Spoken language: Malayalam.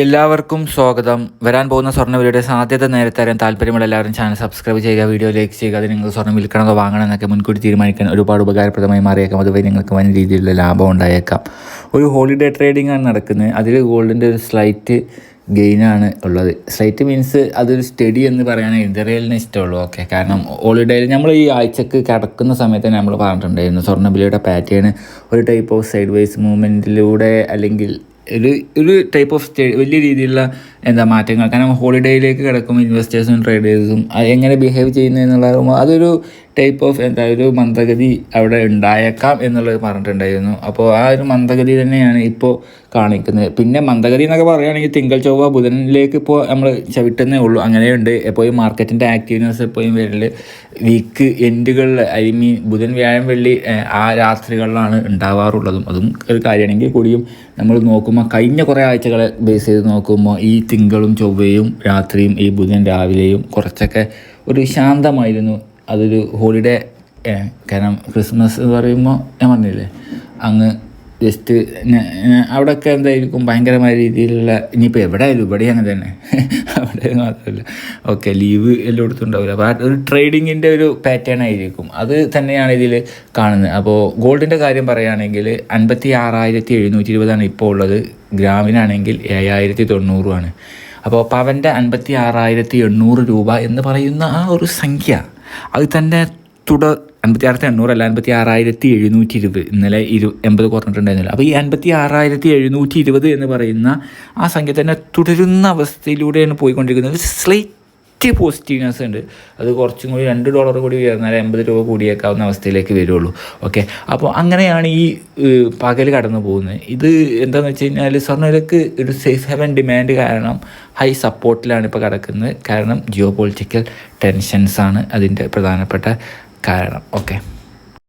എല്ലാവർക്കും സ്വാഗതം. വരാൻ പോകുന്ന സ്വർണവിലയുടെ സാധ്യത നേരത്തെ അറിയാൻ താല്പര്യമുള്ള എല്ലാവരും ചാനൽ സബ്സ്ക്രൈബ് ചെയ്യുക വീഡിയോ ലൈക്ക് ചെയ്യുക അത് നിങ്ങൾ സ്വർണം വിൽക്കണമെന്നോ വാങ്ങണം എന്നൊക്കെ മുൻകൂട്ടി തീരുമാനിക്കാൻ ഒരുപാട് ഉപകാരപ്രദമായി മാറിയേക്കാം. അതുവഴി നിങ്ങൾക്ക് വൻ രീതിയിലുള്ള ലാഭം ഉണ്ടായേക്കാം. ഒരു ഹോളിഡേ ട്രേഡിംഗ് ആണ് നടക്കുന്നത്. അതിൽ ഗോൾഡിന്റെ ഒരു സ്ലൈറ്റ് ഗെയിനാണ് ഉള്ളത്. സ്ലൈറ്റ് മീൻസ് അതൊരു സ്റ്റഡി എന്ന് പറയാൻ ഇന്ത്യയിലിന് ഇഷ്ടമുള്ളൂ ഓക്കെ കാരണം ഹോളിഡേയിൽ നമ്മൾ ഈ ആഴ്ചക്ക് കിടക്കുന്ന സമയത്ത് നമ്മൾ പറഞ്ഞിട്ടുണ്ടായിരുന്നു. സ്വർണവിലയുടെ പാറ്റേൺ ഒരു ടൈപ്പ് ഓഫ് സൈഡ് വൈസ് മൂവ്മെന്റിലൂടെ അല്ലെങ്കിൽ ഒരു ഒരു ടൈപ്പ് ഓഫ് വലിയ രീതിയിലുള്ള എന്താ മാറ്റങ്ങൾ? കാരണം ഹോളിഡേയിലേക്ക് കിടക്കും ഇൻവെസ്റ്റേഴ്സും ട്രേഡേഴ്സും എങ്ങനെ ബിഹേവ് ചെയ്യുന്നു എന്നുള്ളത് അതൊരു ടൈപ്പ് ഓഫ് എന്താ ഒരു മന്ദഗതി അവിടെ ഉണ്ടായേക്കാം എന്നുള്ളത് പറഞ്ഞിട്ടുണ്ടായിരുന്നു. അപ്പോൾ ആ ഒരു മന്ദഗതി തന്നെയാണ് ഇപ്പോൾ കാണിക്കുന്നത്. പിന്നെ മന്ദഗതി എന്നൊക്കെ പറയുകയാണെങ്കിൽ തിങ്കൾ ചൊവ്വ ബുധനിലേക്ക് ഇപ്പോൾ നമ്മൾ ചവിട്ടുന്നേ ഉള്ളൂ. അങ്ങനെയുണ്ട്. എപ്പോഴും മാർക്കറ്റിന്റെ ആക്റ്റീവ്നെസ് എപ്പോഴും വരൽ വീക്ക് എൻഡുകളിൽ ഐ മീൻ ബുധൻ വ്യാഴം വെള്ളി ആ രാത്രികളിലാണ് ഉണ്ടാവാറുള്ളതും. അതും ഒരു കാര്യമാണെങ്കിൽ കൂടിയും നമ്മൾ നോക്കുമ്പോൾ കഴിഞ്ഞ കുറേ ആഴ്ചകളെ ബേസ് ചെയ്ത് നോക്കുമ്പോൾ ഈ തിങ്കളും ചൊവ്വയും രാത്രിയും ഈ ബുധൻ രാവിലെയും കുറച്ചൊക്കെ ഒരു ശാന്തമായിരുന്നു. അതൊരു ഹോളിഡേ കാരണം ക്രിസ്മസ് എന്ന് പറയുമ്പോൾ ഞാൻ പറഞ്ഞില്ലേ അങ്ങ് ജസ്റ്റ് അവിടെയൊക്കെ എന്തായിരിക്കും? ഭയങ്കരമായ രീതിയിലുള്ള ഇനിയിപ്പോൾ എവിടെ ആയാലും ഇവിടെ അങ്ങനെ തന്നെ. അവിടെ മാത്രമല്ല ഓക്കെ ലീവ് എല്ലായിടത്തും ഉണ്ടാവില്ല. അപ്പോൾ ഒരു ട്രേഡിങ്ങിന്റെ ഒരു പാറ്റേൺ ആയിരിക്കും. അത് തന്നെയാണ് ഇതിൽ കാണുന്നത്. അപ്പോൾ ഗോൾഡിന്റെ കാര്യം പറയുകയാണെങ്കിൽ അൻപത്തി ആറായിരത്തി എഴുന്നൂറ്റി ഇരുപതാണ് ഇപ്പോൾ ഉള്ളത്. ഗ്രാമിനാണെങ്കിൽ ഏഴായിരത്തി തൊണ്ണൂറുമാണ് അപ്പോൾ പവന്റെ അൻപത്തി ആറായിരത്തി എണ്ണൂറ് രൂപ എന്ന് പറയുന്ന ആ ഒരു സംഖ്യ അത് തന്നെ തുടർ അൻപത്തി ആയിരത്തി എണ്ണൂറല്ല അൻപത്തി ആറായിരത്തി എഴുന്നൂറ്റി ഇരുപത് ഇന്നലെ ഇരു എൺപത് കുറഞ്ഞിട്ടുണ്ടായിരുന്നില്ല. അപ്പോൾ ഈ അൻപത്തി ആറായിരത്തി എഴുന്നൂറ്റി ഇരുപത് എന്ന് പറയുന്ന ആ സംഖ്യ തന്നെ തുടരുന്ന അവസ്ഥയിലൂടെയാണ് പോയിക്കൊണ്ടിരിക്കുന്നത്. സ്ലൈറ്റ് പോസിറ്റീവ്നെസ് ഉണ്ട്. അത് കുറച്ചും കൂടി രണ്ട് ഡോളർ കൂടി ഉയർന്നാൽ എൺപത് രൂപ കൂടിയേക്കാവുന്ന അവസ്ഥയിലേക്ക് വരുള്ളൂ. ഓക്കെ അപ്പോൾ അങ്ങനെയാണ് ഈ പകൽ കടന്നു പോകുന്നത്. ഇത് എന്താണെന്ന് വെച്ച് കഴിഞ്ഞാൽ സ്വർണവിലക്ക് ഒരു സേഫ് ഹെവൻ ഡിമാൻഡ് കാരണം ഹൈ സപ്പോർട്ടിലാണ് ഇപ്പോൾ കിടക്കുന്നത്. കാരണം ജിയോ പൊളിറ്റിക്കൽ ടെൻഷൻസാണ് അതിന്റെ പ്രധാനപ്പെട്ട കാരണം. ഓക്കെ.